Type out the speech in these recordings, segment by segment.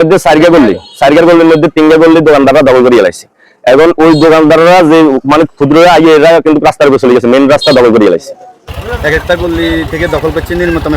মধ্যে সারিকা করলি সারিকার করলির মধ্যে তিনগা করলি দোকানদাররা দখল করিয়ে লাইছে। এখন ওই দোকানদাররা যে মানে ক্ষুদ্র আগে এরা কিন্তু রাস্তার উপর চলে গেছে মেন রাস্তা দখল করিয়ে লাইছে। এক একটা গল্লি থেকে দখল করছে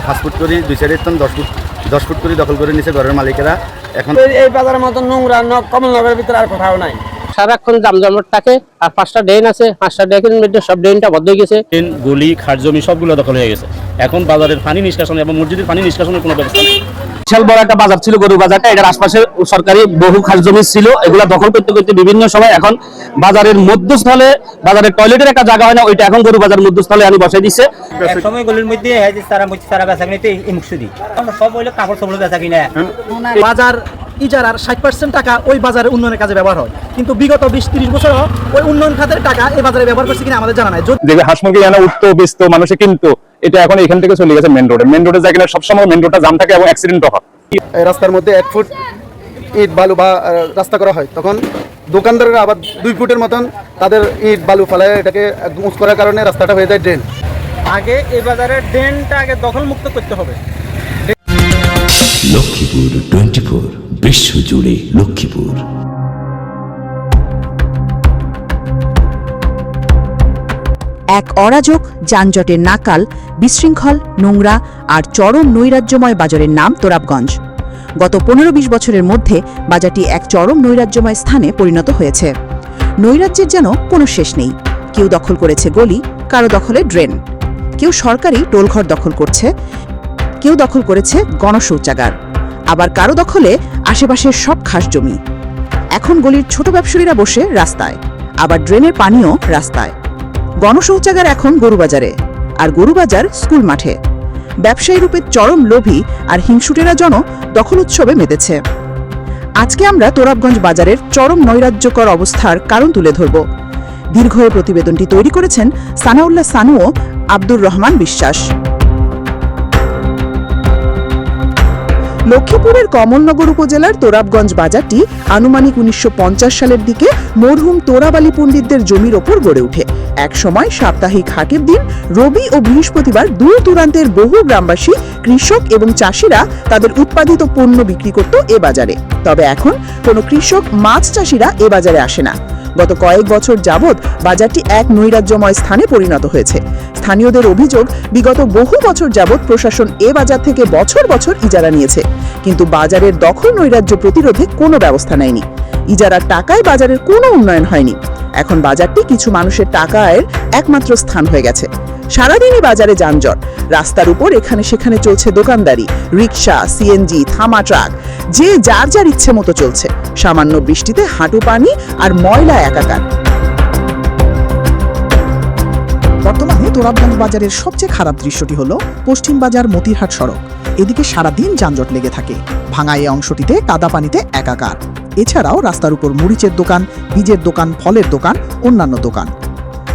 ফাস্ট ফুড করি, দুই চারি সাইডে দশ ফুট দশ ফুট করে দখল করে নিছে ঘরের মালিকেরা। এখন এই- বাজারের মতো নোংরা কমলনগরের ভিতরে আর কোথাও নাই। সারাক্ষণ জামজমট থাকে আর পাঁচটা ড্রেন আছে পাঁচটা ড্রেনের মধ্যে সব ড্রেনটা বদ্ধ হয়ে গেছে। ট্রেন গলি খাট জমি সবগুলো দখল হয়ে গেছে। এখন বাজারের পানি নিষ্কাশন এবং মসজিদের পানি নিষ্কাশনের কোনো ব্যবস্থা নেই। বিশাল বড় একটা বাজার ছিল গরু বাজারটা এটার আশপাশে সরকারি বহু খাস জমি ছিল এগুলা দখল করতে করতে বিভিন্ন সময় এখন বাজারের মধ্যস্থলে বাজারের টয়লেটের একটা জায়গা হয় না ওইটা এখন গরু বাজার মধ্যস্থলে আমি বসাই দিচ্ছে এক সময় গলির মধ্যে হ্যাঁ যে সারা মধ্যে সারা বেচা কিনে এই মুখসুদি সব হইলে কাপড় সবগুলো বেচা কিনে। বাজার ইজারার ষাট পার্সেন্ট টাকা ওই বাজারের উন্নয়নের কাজে ব্যবহার হয়। কিন্তু বিগত বিশ তিরিশ বছর ওই উন্নয়ন খাতের টাকা এই বাজারে ব্যবহার করছে কিনা আমাদের জানা নাই। যদি যে হাঁস মুরগি উঠতো বেচতো মানুষে কিনতো এটা এখন এখান থেকে চলে গেছে মেন রোডে মেন রোডে যায় কিনা সবসময় মেন রোডটা জাম থাকে এবং অ্যাক্সিডেন্ট হয়। রাস্তার মধ্যে এক ফুট ইট বালু বা রাস্তা করা হয়। তখন দোকানদাররা আবার দুই ফুটের মতন তাদের ইট বালু ফেলায় এটাকে উঁচ করার কারণে রাস্তাটা হয়ে যায় ড্রেন আগে এই বাজারের ড্রেনটা আগে দখল মুক্ত করতে হবে। লক্ষ্মীপুর টোয়েন্টি ফোর বিশ্বজুড়ে লক্ষ্মীপুর। এক অরাজক, যানজটের নাকাল, বিশৃঙ্খল, নোংরা আর চরম নৈরাজ্যময় বাজারের নাম তোরাবগঞ্জ। গত পনেরো বিশ বছরের মধ্যে বাজারটি এক চরম নৈরাজ্যময় স্থানে পরিণত হয়েছে। নৈরাজ্যের যেন কোনো শেষ নেই। কেউ দখল করেছে গলি, কারও দখলে ড্রেন। কেউ সরকারি টোলঘর দখল করছে। কেউ দখল করেছে গণশৌচাগার। আবার কারও দখলে আশেপাশের সব খাস জমি। এখন গলির ছোট ব্যবসায়ীরা বসে রাস্তায়, আবার ড্রেনের পানিও রাস্তায়। গণশৌচাগার এখন গরুবাজারে, আর গরুবাজার স্কুল মাঠে। ব্যবসায়ী রূপে চরম লোভী আর হিংসুটেরা জন দখল উৎসবে মেতেছে। আজকে আমরা তোরাবগঞ্জ বাজারের চরম নৈরাজ্যকর অবস্থার কারণ তুলে ধরব। দীর্ঘ প্রতিবেদনটি তৈরি করেছেন সানাউল্লাহ সানু ও আব্দুর রহমান বিশ্বাস। লক্ষ্মীপুরের কমলনগর উপজেলার তোরাবগঞ্জ বাজারটি আনুমানিক উনিশশো সালের দিকে মরহুম তোরাবালি পণ্ডিতদের জমির ওপর গড়ে ওঠে। একসময় সাপ্তাহিক হাটের দিন রবি ও বৃহস্পতিবার দূর দূরান্তের বহু গ্রামবাসী, কৃষক এবং চাষিরা তাদের উৎপাদিত পণ্য বিক্রি করত এ বাজারে। তবে এখন কোনো কৃষক, মাছ চাষিরা এ বাজারে আসে না। গত কয়েক বছর যাবৎ বাজারটি এক নৈরাজ্যময় স্থানে পরিণত হয়েছে। স্থানীয়দের অভিযোগ, বিগত বহু বছর যাবৎ প্রশাসন এ বাজার থেকে বছর বছর ইজারা নিয়েছে। কিন্তু বাজারের দখল নৈরাজ্য প্রতিরোধে কোনো ব্যবস্থা নেয়নি। ইজারার টাকায় বাজারের কোনো উন্নয়ন হয়নি। এখন বাজারটি কিছু মানুষের টাকা আয়ের একমাত্র স্থান হয়ে গেছে। সারাদিনই বাজারে যানজট। রাস্তার উপর এখানে সেখানে চলছে দোকানদারি। রিক্সা সিএনজি, থামা ট্রাক যে যার যার ইচ্ছে মতো চলছে। সামান্য বৃষ্টিতে হাঁটু পানি আর ময়লা একাকার। বর্তমানে তোরাবগঞ্জ বাজারের সবচেয়ে খারাপ দৃশ্যটি হলো পশ্চিম বাজার মতিরহাট সড়ক। এদিকে সারাদিন যানজট লেগে থাকে। ভাঙা এই অংশটিতে কাদা পানিতে একাকার। এছাড়াও রাস্তার উপর মরিচের দোকান, বীজের দোকান, ফলের দোকান, অন্যান্য দোকান।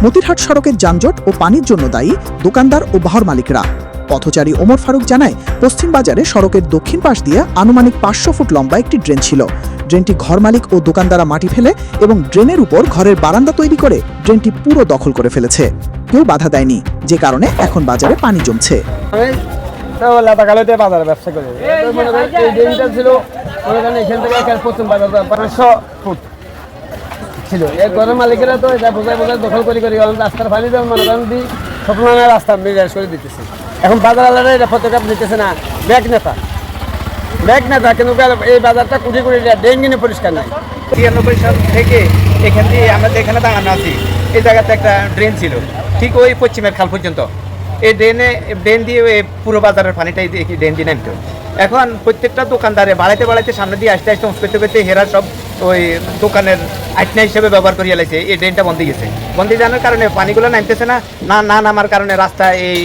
মতিরহাট সড়কের যানজট ও পানির জন্য দায়ী দোকানদার ও বাহর মালিকরা। পথচারী ওমর ফারুক জানায় পশ্চিম বাজারে সড়কের দক্ষিণ পাশ দিয়ে আনুমানিক পাঁচশো ফুট লম্বা একটি ড্রেন ছিল ড্রেনটি ঘর মালিক ও দোকানদারা মাটি ফেলে এবং ড্রেনের উপর ঘরের বারান্দা তৈরি করে ড্রেনটি পুরো দখল করে ফেলেছে কেউ বাধা দেয়নি যে কারণে এখন বাজারে পানি জমছে বাজারে মনে বাজার মালিকেরা দখল রাস্তার মনে করেন স্বপ্নায় রাস্তা করে দিতেছে এখন বাজার আলাদা, এটা ফটোগ্রাফ নিতেছে না। ব্যাগ নেতা। ব্যাগ নেতা, কিন্তু এই বাজারটা কোটি কোটি কিনে পরিষ্কার নাই। ছিয়ানব্বই সাল থেকে এখান দিয়ে আমরা যেখানে দাঁড়ানো আছি, এই জায়গাতে একটা ড্রেন ছিল। ঠিক ওই পশ্চিমের খাল পর্যন্ত। এই ড্রেনে, ড্রেন দিয়ে পুরো বাজারের পানিটাই ড্রেন দিয়ে নামতো। এখন প্রত্যেকটা দোকানদারে বাড়াইতে বাড়াইতে সামনে দিয়ে আসতে আসতে করতে করতে হেরা সব ওই দোকানের আটনা হিসেবে ব্যবহার করিয়া লাগছে এই ড্রেনটা বন্ধ গেছে। বন্ধ জানার কারণে পানিগুলো নামতেছে না। না না নামার কারণে রাস্তা এই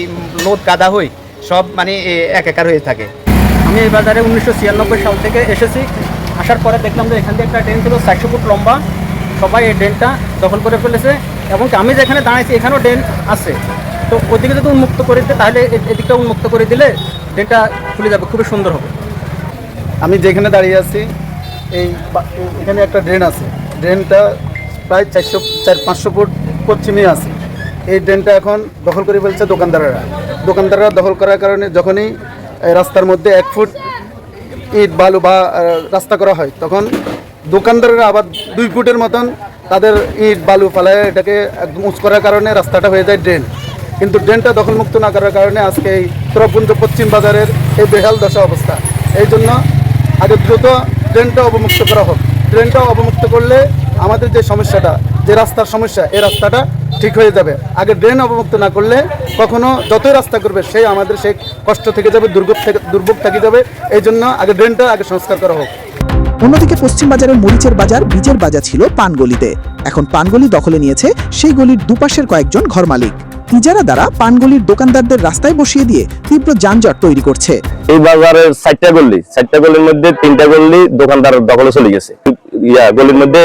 লোদ গাদা হই, সব মানে এ একাকার হয়ে থাকে। আমি এই বাজারে উনিশশো ছিয়ানব্বই সাল থেকে এসেছি। আসার পরে দেখলাম যে এখান থেকে একটা ড্রেন ছিল চারশো ফুট লম্বা। সবাই এই ড্রেনটা দখল করে ফেলেছে এবং আমি যেখানে দাঁড়াইছি এখানেও ড্রেন আছে। তো ওদিকে যদি উন্মুক্ত করে দিতে, তাহলে এদিকটা উন্মুক্ত করে দিলে ড্রেনটা খুলে যাবে, খুবই সুন্দর হবে। আমি যেখানে দাঁড়িয়ে আছি এই এখানে একটা ড্রেন আছে। ড্রেনটা প্রায় চারশো, চার, পাঁচশো ফুট পশ্চিমে আছে। এই ড্রেনটা এখন দখল করে ফেলছে দোকানদাররা। দোকানদাররা দখল করার কারণে যখনই রাস্তার মধ্যে এক ফুট ইট, বালু বা রাস্তা করা হয়, তখন দোকানদাররা আবার দুই ফুটের মতন তাদের ইট, বালু ফালায় এটাকে একদম উঁচ করার কারণে রাস্তাটা হয়ে যায় ড্রেন। কিন্তু ড্রেনটা দখলমুক্ত না করার কারণে আজকে এই তুরাপুঞ্জ পশ্চিম বাজারের এই বেহাল দশা অবস্থা। এই জন্য আগে দ্রুত ড্রেনটা অবমুক্ত করা হোক। ড্রেনটা অবমুক্ত করলে আমাদের যে সমস্যাটা, যে রাস্তার সমস্যা, এই রাস্তাটা ঠিক হয়ে যাবে। আগে ড্রেন অবমুক্ত না করলে কখনো যতই রাস্তা করবে সেই আমাদের সেই কষ্ট থেকে যাবে, দুর্ভোগ থেকে দুর্ভোগ থেকে যাবে। এই জন্য আগে ড্রেনটা আগে সংস্কার করা হোক। অন্যদিকে পশ্চিম বাজারের মরিচের বাজার, বীজের বাজার ছিল পানগলিতে। এখন পানগলি দখলে নিয়েছে সেই গলির দুপাশের কয়েকজন ঘর মালিক। ইজারা দ্বারা পানগলির দোকানদারদের রাস্তায় বসিয়ে দিয়ে তীব্র যানজট তৈরি করছে। এই বাজারের চারটা গল্লি চারটা গল্লির মধ্যে তিনটা গল্লি দোকানদার দখলে চলে গেছে। ইয়া, গলির মধ্যে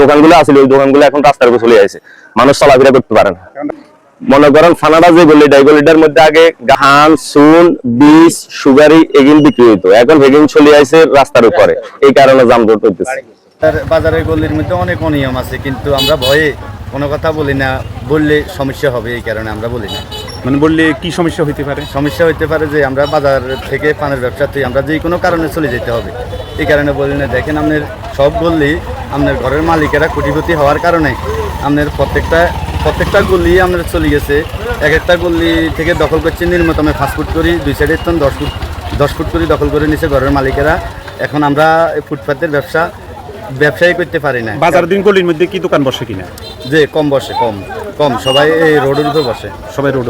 দোকানগুলো আছিল ওই দোকানগুলো এখন রাস্তার উপর চলে আসে। মানুষ চলাফেরা করতে পারে না। মনে করেন ফানাডা যে গল্লিটা এই গল্লিটার মধ্যে আগে ধান সুন বীজ, সুগারি এগুলো বিক্রি হইতো। এখন ভেগিন চলে আসে রাস্তার উপরে। এই কারণে যানজট হইতেছে। বাজারের গলির মধ্যে অনেক অনিয়ম আছে কিন্তু আমরা ভয়ে কোনো কথা বলি না বললে সমস্যা হবে এই কারণে আমরা বলি না। মানে বললে কি সমস্যা হইতে পারে? সমস্যা হইতে পারে যে আমরা বাজার থেকে পানের ব্যবসাতে আমরা যে কোনো কারণে চলে যেতে হবে। এই কারণে বলি না দেখেন আপনার সব বললেই আপনার ঘরের মালিকেরা কোটিপতি হওয়ার কারণে আপনার প্রত্যেকটা প্রত্যেকটা গল্লি আপনার চলে গেছে। এক একটা গল্লি থেকে দখল করছে নির্মত আমি ফাস্ট ফুড করি দুই সাইডের তন দশ ফুট দশ ফুট করে দখল করে নিছে ঘরের মালিকেরা। এখন আমরা ফুটপাতের ব্যবসা ব্যবসায়ী করতে পারি না। বাজার দিন গলির মধ্যে কি দোকান বসে কিনা? যে কম বসে কম কম। সবাই এই রোডের উপর বসে। সবাই রোড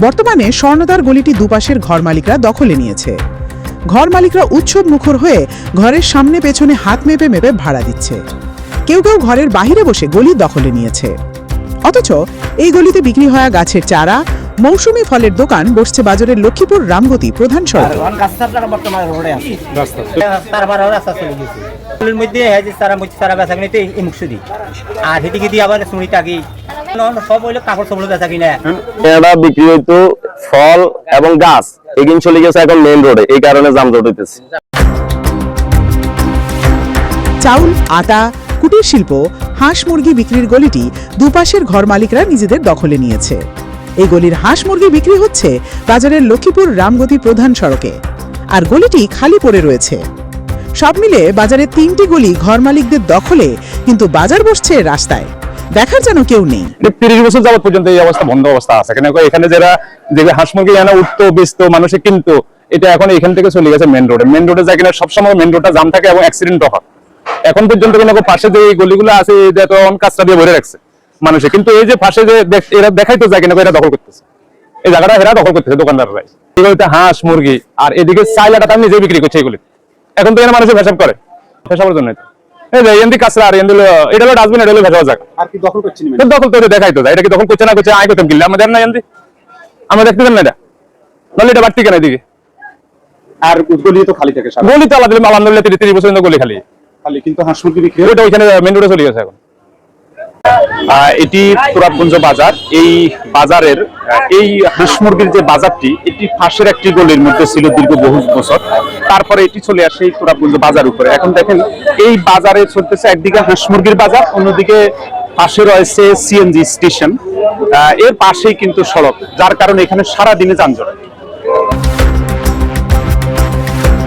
বর্তমানে স্বর্ণদার গলিটি দুপাশের ঘর মালিকরা দখলে নিয়েছে। ঘর মালিকরা উৎসব মুখর হয়ে ঘরের সামনে পেছনে হাত মেপে মেপে ভাড়া দিচ্ছে। কেউ কেউ ঘরের বাহিরে বসে গলি দখলে নিয়েছে। অথচ এই গলিতে বিক্রি হওয়া গাছের চারা মৌসুমী ফলের দোকান বসছে বাজারের লক্ষ্মীপুর রামগতি প্রধান সড়কে। আর হেদিকে দিয়ে আবার শুনি থাকি সব হইল কাপড় বেচা কিনে। এটা বিক্রি হইতো ফল এবং গাছ। এগিন চলে গেছে এখন মেইন রোডে এই কারণে যানজট হইতেছে। চাউল আটা কুটির শিল্প হাঁস মুরগি বিক্রির গলিটি দুপাশের ঘর মালিকরা নিজেদের দখলে নিয়েছে। এই গলির হাঁস মুরগি বিক্রি হচ্ছে বাজারের লক্ষ্মীপুর রামগতি প্রধান সড়কে। আর গলিটি খালি পড়ে রয়েছে। সব মিলে বাজারে তিনটি গলি ঘর মালিকদের দখলে, কিন্তু বাজার বসছে রাস্তায়। দেখার যেন কেউ নেই। তিরিশ বছর যাবত পর্যন্ত এই অবস্থা, বন্ধ অবস্থা আছে। কেন এখানে যারা যে হাঁস মুরগি এনে উঠতো, বেচতো, মানুষে কিনতো, এটা এখন এখান থেকে চলে গেছে মেন রোডে মেন রোডে যায় কিনা সবসময় মেন রোডটা জাম থাকে এবং অ্যাক্সিডেন্ট হয়। এখন পর্যন্ত কোনো পাশে যে গলিগুলো আছে, এটা তো কাজটা দিয়ে ভরে রাখছে। মানুষে। কিন্তু এই যে পাশে যে এরা দেখাইতো যায় কিনা এরা দখল করতেছে। এই জায়গাটা এরা দখল করতেছে দোকানদাররাই। এগুলোতে হাঁস মুরগি আর এদিকে চাইলাটা তার নিজে বিক্রি করছে এগুলি। এখন তো এরা মানুষের ভেসাব করে। ভেসাবের জন্য এই যে এন্দি কাঁচরা আর এন্দি এটা হলো ডাস্টবিন এটা হলো ভেসাওয়া জায়গা। আর কি দখল করছি তো দখল তো এটা দেখাই তো যায়। এটা কি দখল করছে না করছে আয় করতাম কিনলে আমাদের না আমরা দেখতে না এটা? নাহলে এটা বাড়তি কেন এদিকে? আর গলি তো খালি থাকে গলি তো আলাদা আলহামদুলিল্লাহ তিরিশ তিরিশ বছর গলি খালি। খালি কিন্তু হাঁস মুরগি বিক্রি ওইটা ওইখানে মেন রোডে চলে গেছে এখন। এটি তুরাবগঞ্জ বাজার। এই বাজারের এই হাঁস মুরগির যে বাজারটি, এটি পাশের একটি গলির মধ্যে ছিল দীর্ঘ বহু বছর। তারপরে এটি চলে আসে এই তুরাবগঞ্জ বাজার উপরে। এখন দেখেন, এই বাজারে চলতেছে একদিকে হাঁস মুরগির বাজার, অন্যদিকে পাশে রয়েছে সিএনজি স্টেশন। এর পাশেই কিন্তু সড়ক, যার কারণে এখানে সারা দিনে যানজট।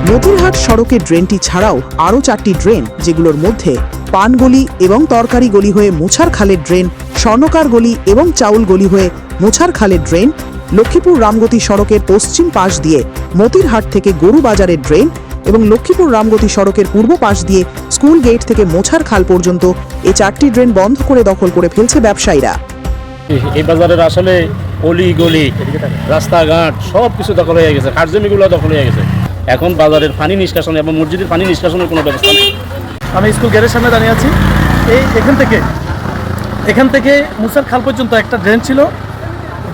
মতিরহাট সড়কের ড্রেনটি ছাড়াও আরও চারটি ড্রেন, যেগুলোর মধ্যে পানগলি এবং তরকারি গলি হয়ে মোছার খালের ড্রেন, স্বর্ণকার গলি এবং চাউল গলি হয়ে মোছার খালের ড্রেন, লক্ষ্মীপুর রামগতি সড়কের পশ্চিম পাশ দিয়ে মতিরহাট থেকে গরু বাজারের ড্রেন এবং লক্ষ্মীপুর রামগতি সড়কের পূর্ব পাশ দিয়ে স্কুল গেট থেকে মোছার খাল পর্যন্ত এই চারটি ড্রেন বন্ধ করে দখল করে ফেলছে ব্যবসায়ীরা। এই বাজারের আসলে অলি গলি, রাস্তাঘাট সব কিছু দখল হয়ে গেছে খাট জমিগুলো দখল হয়ে গেছে। এখন বাজারের পানি নিষ্কাশন এবং মসজিদের পানি নিষ্কাশনের কোনো ব্যবস্থা নেই। আমি স্কুল গেটের সামনে দাঁড়িয়ে আছি। এই এখান থেকে এখান থেকে মুসার খাল পর্যন্ত একটা ড্রেন ছিল,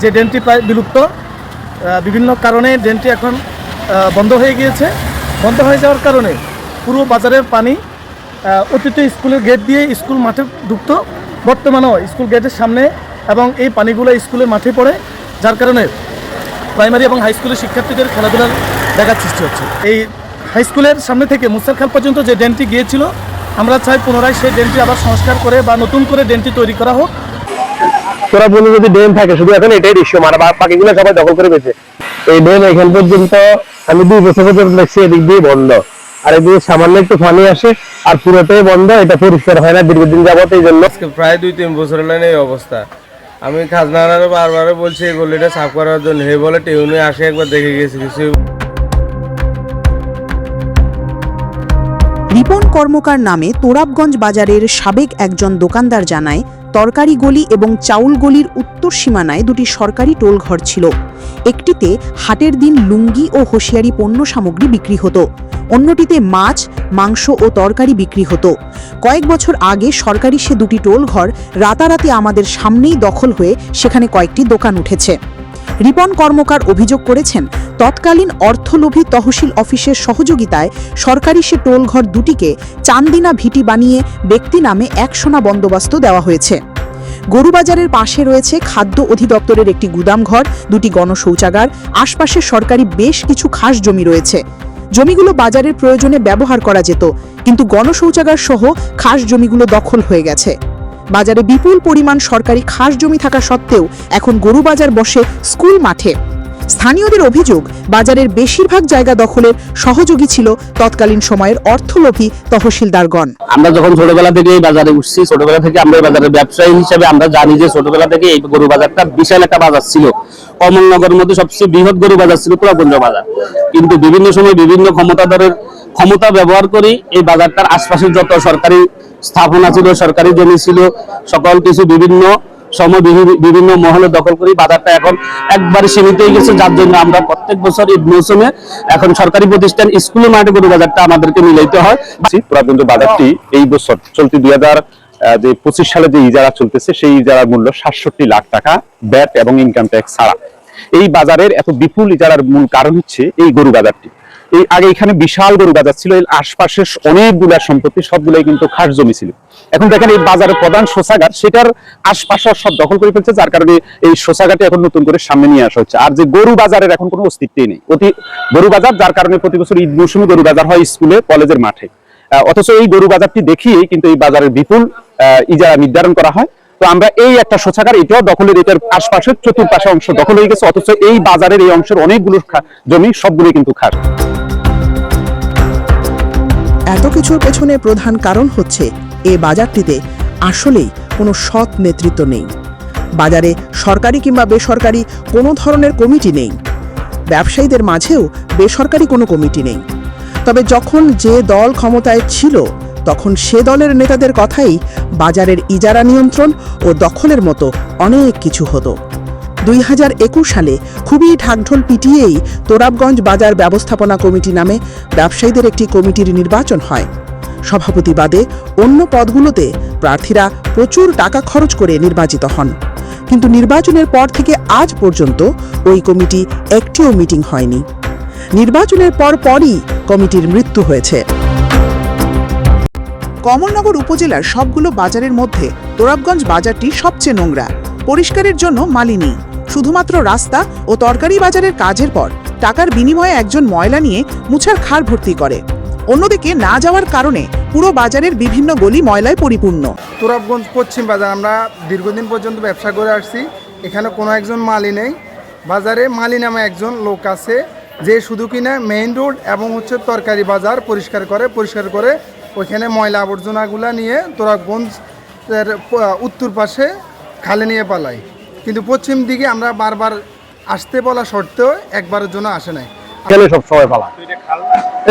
যে ড্রেনটি প্রায় বিলুপ্ত। বিভিন্ন কারণে ড্রেনটি এখন বন্ধ হয়ে গিয়েছে। বন্ধ হয়ে যাওয়ার কারণে পুরো বাজারের পানি অতীত স্কুলের গেট দিয়ে স্কুল মাঠে ঢুকতো। বর্তমানেও স্কুল গেটের সামনে এবং এই পানিগুলো স্কুলের মাঠে পড়ে, যার কারণে প্রাইমারি এবং হাই স্কুলের শিক্ষার্থীদের খেলাধুলার দেখার সৃষ্টি হচ্ছে। এই হাই স্কুলের সামনে থেকে মুসার খাল পর্যন্ত যে ড্রেনটি গিয়েছিল আমরা চাই পুনরায় সেই ড্রেনটি আবার সংস্কার করে বা নতুন করে ড্রেনটি তৈরি করা হোক। তোরা বন্ধু যদি ড্রেন থাকে শুধু এখন এটাই দৃশ্য মানে বাকিগুলো সবাই দখল করে পেয়েছে এই ড্রেন এখান পর্যন্ত আমি দুই বছর পর্যন্ত দেখছি এদিক দিয়ে বন্ধ। আর এদিকে সামান্য একটু পানি আসে আর পুরোটাই বন্ধ এটা পরিষ্কার হয় না দীর্ঘদিন যাবত এই জন্য। প্রায় দুই তিন বছর হলেন এই অবস্থা। আমি খাজনারে বারবার বলছি এই গলিটা সাফ করার জন্য। হে বলে টিউনে আসে একবার দেখে গেছি কিছু রিপন কর্মকার নামে তোরাবগঞ্জ বাজারের সাবেক একজন দোকানদার জানায়, তরকারি গলি এবং চাউল গলির উত্তর সীমানায় দুটি সরকারি টোলঘর ছিল। একটিতে হাটের দিন লুঙ্গি ও হোশিয়ারি পণ্য সামগ্রী বিক্রি হতো। অন্যটিতে মাছ, মাংস ও তরকারি বিক্রি হতো। কয়েক বছর আগে সরকারি সে দুটি টোলঘর রাতারাতি আমাদের সামনেই দখল হয়ে সেখানে কয়েকটি দোকান উঠেছে। রিপন কর্মকার অভিযোগ করেছেন তৎকালীন অর্থলোভী তহসিল অফিসের সহযোগিতায় সরকারি সে টোলঘর দুটিকে চান্দিনা ভিটি বানিয়ে ব্যক্তি নামে এক সোনা বন্দোবস্ত দেওয়া হয়েছে। গরুবাজারের পাশে রয়েছে খাদ্য অধিদপ্তরের একটি গুদামঘর দুটি গণশৌচাগার, আশপাশে সরকারি বেশ কিছু খাস জমি রয়েছে। জমিগুলো বাজারের প্রয়োজনে ব্যবহার করা যেত, কিন্তু গণশৌচাগার সহ খাস জমিগুলো দখল হয়ে গেছে। বাজারে বিপুল পরিমাণ সরকারি খাস জমি থাকা সত্ত্বেও এখন গরুবাজার বসে স্কুল মাঠে। স্থানীয়দের অভিযোগ, বাজারের বেশিরভাগ জায়গা দখলের সহযোগী ছিল তৎকালীন সময়ের অর্থলোভী তহসিলদারগণ। আমরা যখন ছোটবেলা থেকে এই বাজারে উঠছি, ছোটবেলা থেকে আমরা বাজারের ব্যবসায়ী হিসেবে আমরা জানি যে ছোটবেলা থেকে এই গরু বাজারটা বিশাল একটা বাজার ছিল। কমলনগরের মধ্যে সবচেয়ে বৃহৎ গরু বাজার ছিল পুরাপঞ্জ বাজার। কিন্তু বিভিন্ন সময় বিভিন্ন ক্ষমতাধরের ক্ষমতা ব্যবহার করে এই বাজারটার আশপাশের যত সরকারি স্থাপনা ছিল, সরকারি জমি ছিল, সকল কিছু বিভিন্ন সময় বিভিন্ন মহলে দখল করি, বাজারটা এখন একবারে সীমিত হয়ে গেছে। যার জন্য আমরা প্রত্যেক বছর ঈদ মৌসুমে এখন সরকারি প্রতিষ্ঠান স্কুলের মাঠে গরু বাজারটা আমাদেরকে মিলাইতে হয়। পুরাতন বাজারটি এই বছর চলতি দুই হাজার যে পঁচিশ সালে যে ইজারা চলতেছে, সেই ইজারার মূল্য সাতষট্টি লাখ টাকা ব্যাট এবং ইনকাম ট্যাক্স ছাড়া। এই বাজারের এত বিপুল ইজারার মূল কারণ হচ্ছে এই গরু বাজারটি। এই আগে এখানে বিশাল গরু বাজার ছিল, এর আশপাশের অনেকগুলা সম্পত্তি, সবগুলাই কিন্তু খাস জমি ছিল। এখন দেখেন এই বাজারের প্রধান শোষাগার, সেটার আশপাশে সব দখল করে ফেলছে, যার কারণে এই শোষাগারটি এখন নতুন করে সামনে নিয়ে আসা হচ্ছে। আর যে গরু বাজারের এখন কোনো অস্তিত্বই নেই। অতি গরু বাজার, যার কারণে প্রতি বছর ঈদ মৌসুমে গরু বাজার হয় স্কুলে, কলেজের মাঠে। অথচ এই গরু বাজারটি দেখিয়েই কিন্তু এই বাজারের বিপুল ইজারা নির্ধারণ করা হয়। তো আমরা এই একটা শোষাগার, এটাও দখলের, এটার আশপাশের চতুর্পাশে অংশ দখল হয়ে গেছে, অথচ এই বাজারের এই অংশের অনেকগুলো জমি সবগুলো কিন্তু খাস। এত কিছুর পেছনে প্রধান কারণ হচ্ছে এ বাজারটিতে আসলেই কোনো সৎ নেতৃত্ব নেই। বাজারে সরকারি কিংবা বেসরকারি কোনো ধরনের কমিটি নেই। ব্যবসায়ীদের মাঝেও বেসরকারি কোনো কমিটি নেই। তবে যখন যে দল ক্ষমতায় ছিল, তখন সে দলের নেতাদের কথাই বাজারের ইজারা নিয়ন্ত্রণ ও দখলের মতো অনেক কিছু হতো। দুই হাজার একুশ সালে খুবই ঢাকঢোল পিটিয়েই তোরাবগঞ্জ বাজার ব্যবস্থাপনা কমিটি নামে ব্যবসায়ীদের একটি কমিটির নির্বাচন হয়। সভাপতি বাদে অন্য পদগুলোতে প্রার্থীরা প্রচুর টাকা খরচ করে নির্বাচিত হন। কিন্তু নির্বাচনের পর থেকে আজ পর্যন্ত ওই কমিটি একটিও মিটিং হয়নি। নির্বাচনের পর পরই কমিটির মৃত্যু হয়েছে। কমলনগর উপজেলার সবগুলো বাজারের মধ্যে তোরাবগঞ্জ বাজারটি সবচেয়ে নোংরা। পরিষ্কারের জন্য মালি নেই। শুধুমাত্র রাস্তা ও তরকারি বাজারের কাজের পর টাকার বিনিময়ে একজন ময়লা নিয়ে মুছার খাল ভর্তি করে। অন্যদিকে না যাওয়ার কারণে পুরো বাজারের বিভিন্ন গলি ময়লায় পরিপূর্ণ। তুরাবগঞ্জ পশ্চিম বাজার আমরা দীর্ঘদিন পর্যন্ত ব্যবসা করে আসছি। এখানে কোনো একজন মালি নেই। বাজারে মালি নামে একজন লোক আছে যে শুধু কিনা মেইন রোড এবং হচ্ছে তরকারি বাজার পরিষ্কার করে পরিষ্কার করে ওইখানে ময়লা আবর্জনাগুলা নিয়ে তুরাবগঞ্জ এর উত্তর পাশে খালে নিয়ে পালাই। কিন্তু পশ্চিম দিকে আমরা বারবার আসতে বলা সত্ত্বেও একবারের জন্য আসে নাই। সব সময় পালা?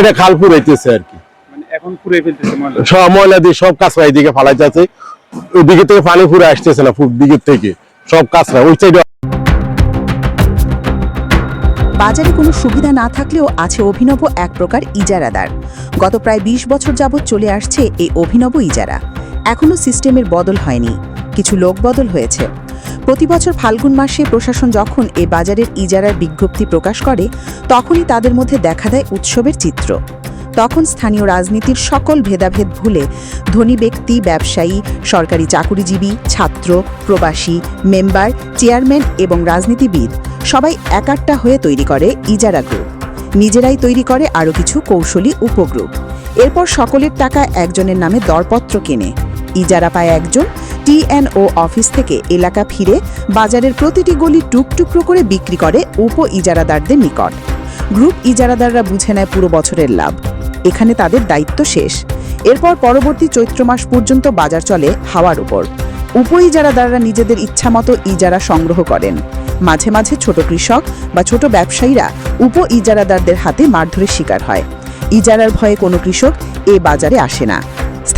এটা খাল পুরাইতেছে আর কি। এখন ফেলতেছে সব ময়লা দিয়ে সব কাঁচরা এদিকে ফালাইতেছে ওইদিকে থেকে পানি পুরো আসতেছে না ফুট দিকের থেকে। সব কাঁচরা ওই সাইডে বাজারে কোনো সুবিধা না থাকলেও আছে অভিনব এক প্রকার ইজারাদার। গত প্রায় ২০ বছর যাবৎ চলে আসছে এই অভিনব ইজারা। এখনও সিস্টেমের বদল হয়নি। কিছু লোক বদল হয়েছে। প্রতি বছর ফাল্গুন মাসে প্রশাসন যখন এ বাজারের ইজারার বিজ্ঞপ্তি প্রকাশ করে, তখনই তাদের মধ্যে দেখা দেয় উৎসবের চিত্র। তখন স্থানীয় রাজনীতির সকল ভেদাভেদ ভুলে ধনী ব্যক্তি, ব্যবসায়ী, সরকারি চাকুরিজীবী, ছাত্র, প্রবাসী, মেম্বার, চেয়ারম্যান এবং রাজনীতিবিদ সবাই একাট্টা হয়ে তৈরি করে ইজারা গ্রুপ। নিজেরাই তৈরি করে আরও কিছু কৌশলী উপগ্রুপ। এরপর সকলের টাকা একজনের নামে দরপত্র কেনে। ইজারা পায় একজন টিএনও অফিস থেকে এলাকা ফিরে বাজারের প্রতিটি গলি টুকটুকরো করে বিক্রি করে উপ ইজারাদারদের নিকট। গ্রুপ ইজারাদাররা বুঝে নেয় পুরো বছরের লাভ। এখানে তাদের দায়িত্ব শেষ। এরপর পরবর্তী চৈত্র মাস পর্যন্ত বাজার চলে হাওয়ার উপর। উপ ইজারাদাররা নিজেদের ইচ্ছামতো ইজারা সংগ্রহ করেন। মাঝে মাঝে ছোট কৃষক বা ছোট ব্যবসায়ীরা উপ ইজারাদারদের হাতে মারধরের শিকার হয়। ইজারার ভয়ে কোনো কৃষক এ বাজারে আসে না।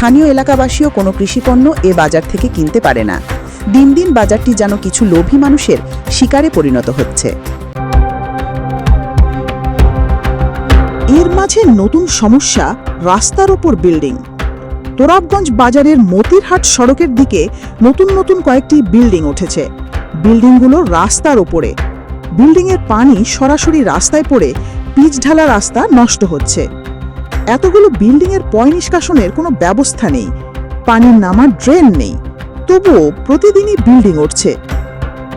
স্থানীয় এলাকাবাসীও কোনো কৃষিপণ্য এ বাজার থেকে কিনতে পারে না। দিন দিন বাজারটি যেন কিছু লোভী মানুষের শিকারে পরিণত হচ্ছে। এর মাঝে নতুন সমস্যা, রাস্তার ওপর বিল্ডিং। তোরাবগঞ্জ বাজারের মতিরহাট সড়কের দিকে নতুন নতুন কয়েকটি বিল্ডিং উঠেছে। বিল্ডিংগুলো রাস্তার ওপরে। বিল্ডিংয়ের পানি সরাসরি রাস্তায় পড়ে, পিচ ঢালা রাস্তা নষ্ট হচ্ছে। এতগুলো বিল্ডিংয়ের পয় নিষ্কাশনের কোনো ব্যবস্থা নেই। পানির নামার ড্রেন নেই। তবুও প্রতিদিনই বিল্ডিং উঠছে।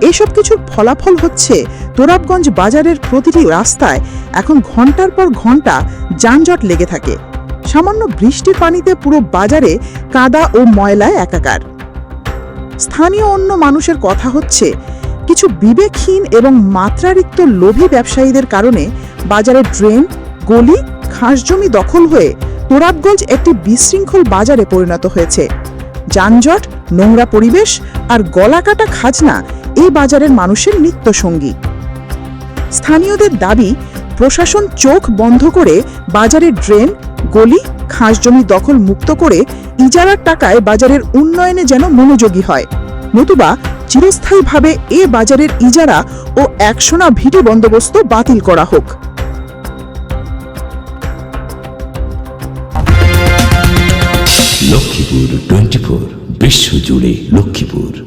এসব কিছুর ফলাফল হচ্ছে, তোরাবগঞ্জ বাজারের প্রতিটি রাস্তায় এখন ঘণ্টার পর ঘণ্টা যানজট লেগে থাকে। সামান্য বৃষ্টির পানিতে পুরো বাজারে কাদা ও ময়লায় একাকার। স্থানীয় অন্য মানুষের কথা হচ্ছে, কিছু বিবেকহীন এবং মাত্রারিক্ত লোভী ব্যবসায়ীদের কারণে বাজারের ড্রেন, গলি খাসজমি দখল হয়ে তোরাবগঞ্জ একটি বিশৃঙ্খল বাজারে পরিণত হয়েছে। যানজট, নোংরা পরিবেশ আর গলাকাটা খাজনা এই বাজারের মানুষের নিত্য সঙ্গী। স্থানীয়দের দাবি, প্রশাসন চোখ বন্ধ করে বাজারের ড্রেন, গলি খাসজমি দখল মুক্ত করে ইজারার টাকায় বাজারের উন্নয়নে যেন মনোযোগী হয়। নতুবা চিরস্থায়ীভাবে এ বাজারের ইজারা ও একশোনা ভিটে বন্দোবস্ত বাতিল করা হোক। টোয়েন্টি বিশ্বজুড়ে লক্ষ্মীপুর।